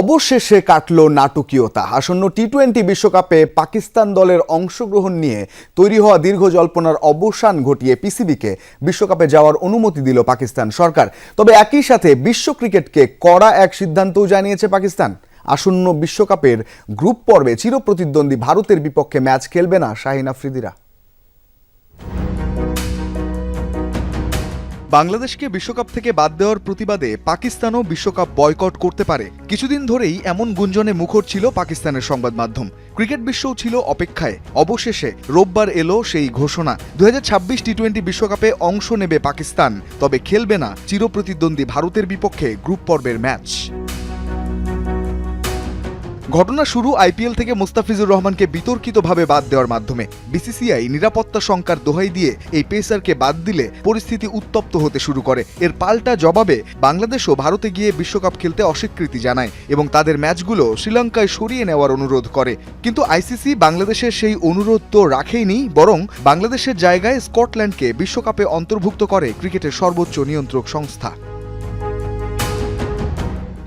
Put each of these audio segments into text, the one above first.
অবশেষে কাটল নাটকীয়তা। আসন্ন টি টোয়েন্টি বিশ্বকাপে পাকিস্তান দলের অংশগ্রহণ নিয়ে তৈরি হওয়া দীর্ঘ জল্পনার অবসান ঘটিয়ে পিসিবিকে বিশ্বকাপে যাওয়ার অনুমতি দিল পাকিস্তান সরকার। তবে একই সাথে বিশ্ব ক্রিকেটকে কড়া এক সিদ্ধান্তও জানিয়েছে পাকিস্তান। আসন্ন বিশ্বকাপের গ্রুপ পর্বে চিরপ্রতিদ্বন্দ্বী ভারতের বিপক্ষে ম্যাচ খেলবে না শাহিন আফ্রিদিরা। বাংলাদেশকে বিশ্বকাপ থেকে বাদ দেওয়ার প্রতিবাদে পাকিস্তানও বিশ্বকাপ বয়কট করতে পারে। কিছুদিন ধরেই এমন গুঞ্জনে মুখর ছিল পাকিস্তানের সংবাদ মাধ্যম। ক্রিকেট বিশ্বও ছিল অপেক্ষায়। অবশেষে রোববার এলো সেই ঘোষণা। দু টি টোয়েন্টি বিশ্বকাপে অংশ নেবে পাকিস্তান, তবে খেলবে না চিরপ্রতিদ্বন্দ্বী ভারতের বিপক্ষে গ্রুপ পর্বের ম্যাচ। ঘটনা শুরু আইপিএল থেকে মুস্তাফিজুর রহমানকে বিতর্কিতভাবে বাদ দেওয়ার মাধ্যমে। বিসিসিআই নিরাপত্তা শঙ্কার দোহাই দিয়ে এই পেসারকে বাদ দিলে পরিস্থিতি উত্তপ্ত হতে শুরু করে। এর পাল্টা জবাবে বাংলাদেশও ভারতে গিয়ে বিশ্বকাপ খেলতে অস্বীকৃতি জানায় এবং তাদের ম্যাচগুলো শ্রীলঙ্কায় সরিয়ে নেওয়ার অনুরোধ করে। কিন্তু আইসিসি বাংলাদেশের সেই অনুরোধ তো রাখেইনি, বরং বাংলাদেশের জায়গায় স্কটল্যান্ডকে বিশ্বকাপে অন্তর্ভুক্ত করে ক্রিকেটের সর্বোচ্চ নিয়ন্ত্রক সংস্থা।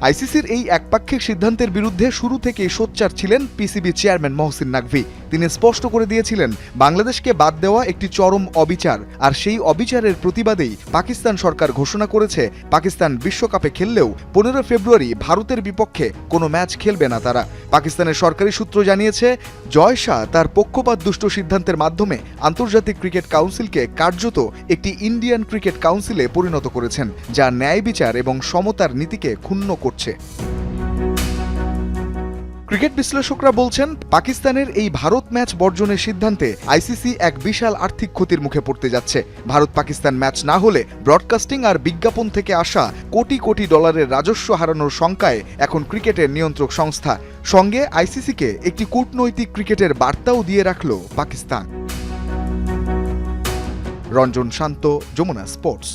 আইসিসির এই একপাক্ষিক সিদ্ধান্তের বিরুদ্ধে শুরু থেকেই সোচ্চার ছিলেন পিসিবি চেয়ারম্যান মহসিন নাকভি। তিনি স্পষ্ট করে দিয়েছিলেন, বাংলাদেশকে বাদ দেওয়া একটি চরম অবিচার, আর সেই অবিচারের প্রতিবাদেই পাকিস্তান সরকার ঘোষণা করেছে, পাকিস্তান বিশ্বকাপে খেললেও পনেরো ফেব্রুয়ারি ভারতের বিপক্ষে কোনো ম্যাচ খেলবে না তারা। পাকিস্তানের সরকারি সূত্র জানিয়েছে, জয় শাহ তার পক্ষপাত দুষ্ট সিদ্ধান্তের মাধ্যমে আন্তর্জাতিক ক্রিকেট কাউন্সিলকে কার্যত একটি ইন্ডিয়ান ক্রিকেট কাউন্সিলে পরিণত করেছেন, যা ন্যায় বিচার এবং সমতার নীতিকে ক্ষুণ্ণ করছে। ক্রিকেট বিশ্লেষকরা বলছেন, পাকিস্তানের এই ভারত ম্যাচ বর্জনের সিদ্ধান্তে আইসিসি এক বিশাল আর্থিক ক্ষতির মুখে পড়তে যাচ্ছে। ভারত পাকিস্তান ম্যাচ না হলে ব্রডকাস্টিং আর বিজ্ঞাপন থেকে আসা কোটি কোটি ডলারের রাজস্ব হারানোর শঙ্কায় এখন ক্রিকেটের নিয়ন্ত্রক সংস্থা। সঙ্গে আইসিসিকে একটি কূটনৈতিক ক্রিকেটের বার্তাও দিয়ে রাখল পাকিস্তান। রঞ্জন শান্ত, যমুনা স্পোর্টস।